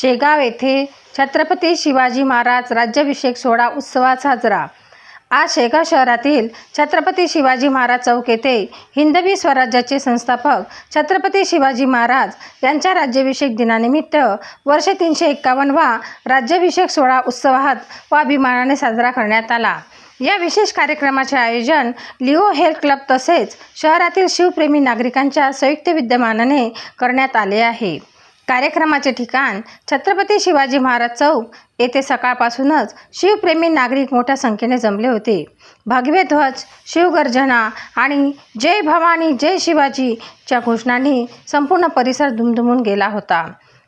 शेगाव येथे छत्रपती शिवाजी महाराज राज्याभिषेक सोहळा उत्सवात साजरा. आज शेगाव शहरातील छत्रपती शिवाजी महाराज चौक येथे हिंदवी स्वराज्याचे संस्थापक छत्रपती शिवाजी महाराज यांच्या राज्याभिषेक दिनानिमित्त वर्ष तीनशे एक्कावन्नवा राज्याभिषेक सोहळा उत्सवात व अभिमानाने साजरा करण्यात आला. या विशेष कार्यक्रमाचे आयोजन लिओ हेल्थ क्लब तसेच शहरातील शिवप्रेमी नागरिकांच्या संयुक्त विद्यमानाने करण्यात आले आहे. कार्यक्रमाचे ठिकाण छत्रपती शिवाजी महाराज चौक. येथे सकाळपासूनच शिवप्रेमी नागरिक मोठ्या संख्येने जमले होते. भगवे ध्वज शिवगर्जना आणि जय भवानी जय शिवाजीच्या घोषणांनी संपूर्ण परिसर दुमदुमून गेला होता.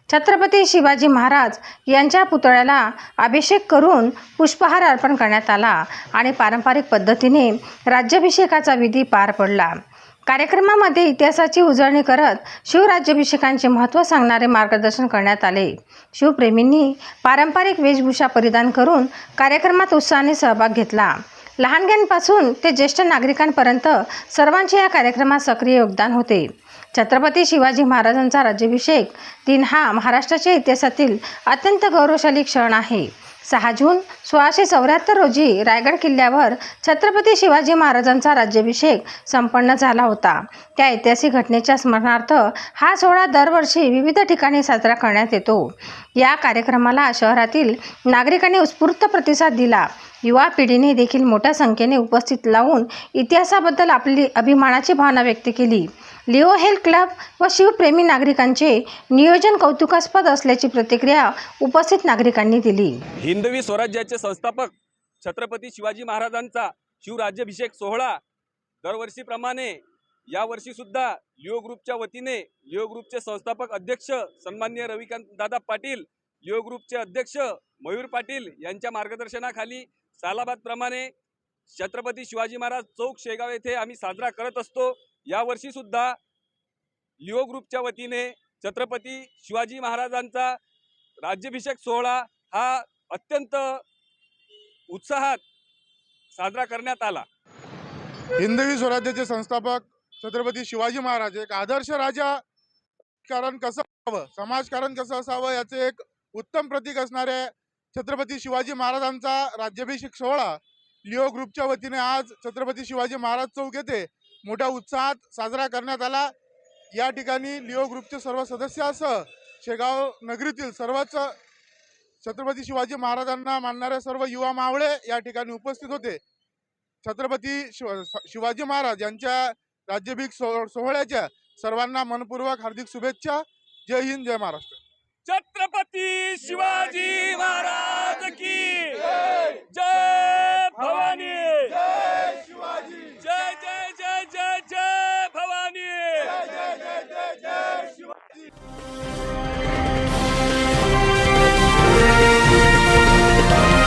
छत्रपती शिवाजी महाराज यांच्या पुतळ्याला अभिषेक करून पुष्पहार अर्पण करण्यात आला आणि पारंपरिक पद्धतीने राज्याभिषेकाचा विधी पार पडला. कार्यक्रमामध्ये इतिहासाची उजळणी करत शिवराज्याभिषेकांचे महत्त्व सांगणारे मार्गदर्शन करण्यात आले. शिवप्रेमींनी पारंपरिक वेशभूषा परिधान करून कार्यक्रमात उत्साहाने सहभाग घेतला. लहानग्यांपासून ते ज्येष्ठ नागरिकांपर्यंत सर्वांचे या कार्यक्रमात सक्रिय योगदान होते. छत्रपती शिवाजी महाराजांचा राज्याभिषेक दिन हा महाराष्ट्राच्या इतिहासातील अत्यंत गौरवशाली क्षण आहे. सहा जून सोळाशे चौऱ्याहत्तर रोजी रायगड किल्ल्यावर छत्रपती शिवाजी महाराजांचा राज्याभिषेक संपन्न झाला होता. त्या ऐतिहासिक घटनेच्या स्मरणार्थ हा सोहळा दरवर्षी विविध ठिकाणी साजरा करण्यात येतो. या कार्यक्रमाला शहरातील नागरिकांनी उत्स्फूर्त प्रतिसाद दिला. युवा पिढीने देखील मोठ्या संख्येने उपस्थित लावून इतिहासाबद्दल आपली अभिमानाची भावना व्यक्त केली. लिओ हेल्थ क्लब व शिवप्रेमी नागरिकांचे नियोजन कौतुकास्पद असल्याची प्रतिक्रिया उपस्थित नागरिकांनी दिली. हिंदवी स्वराज्याचे संस्थापक छत्रपती शिवाजी महाराजांचा शिवराज्याभिषेक सोहळा दरवर्षीप्रमाणे यावर्षी सुद्धा लिओ ग्रुपच्या वतीने लिओ ग्रुपचे संस्थापक अध्यक्ष सन्मान्य रविकांत दादा पाटील लिओ ग्रुपचे अध्यक्ष मयूर पाटील यांच्या मार्गदर्शनाखाली सालाबादप्रमाणे छत्रपती शिवाजी महाराज चौक शेगाव येथे आम्ही साजरा करत असतो. यावर्षी सुद्धा लिओ ग्रुपच्या वतीने छत्रपती शिवाजी महाराजांचा राज्याभिषेक सोहळा हा अत्यंत उत्साहात साजरा करण्यात आला. हिंदवी स्वराज्याचे संस्थापक छत्रपती शिवाजी महाराज एक आदर्श राजा कारण कसं असावं समाजकारण कसं असावं याचे एक उत्तम प्रतीक असणारे छत्रपती शिवाजी महाराजांचा राज्याभिषेक सोहळा लिओ ग्रुपच्या वतीने आज छत्रपती शिवाजी महाराज चौक येथे मोठ्या उत्साहात साजरा करण्यात आला. या ठिकाणी लिओ ग्रुपचे सर्व सदस्यासह शेगाव नगरीतील सर्वच छत्रपती शिवाजी महाराजांना मानणारे सर्व युवा मावळे या ठिकाणी उपस्थित होते. छत्रपती शिव शिवाजी महाराज यांच्या राज्याभिषेक सो सोहळ्याच्या सर्वांना मनपूर्वक हार्दिक शुभेच्छा. जय हिंद जय महाराष्ट्र. छत्रपती शिवाजी महाराज की जय!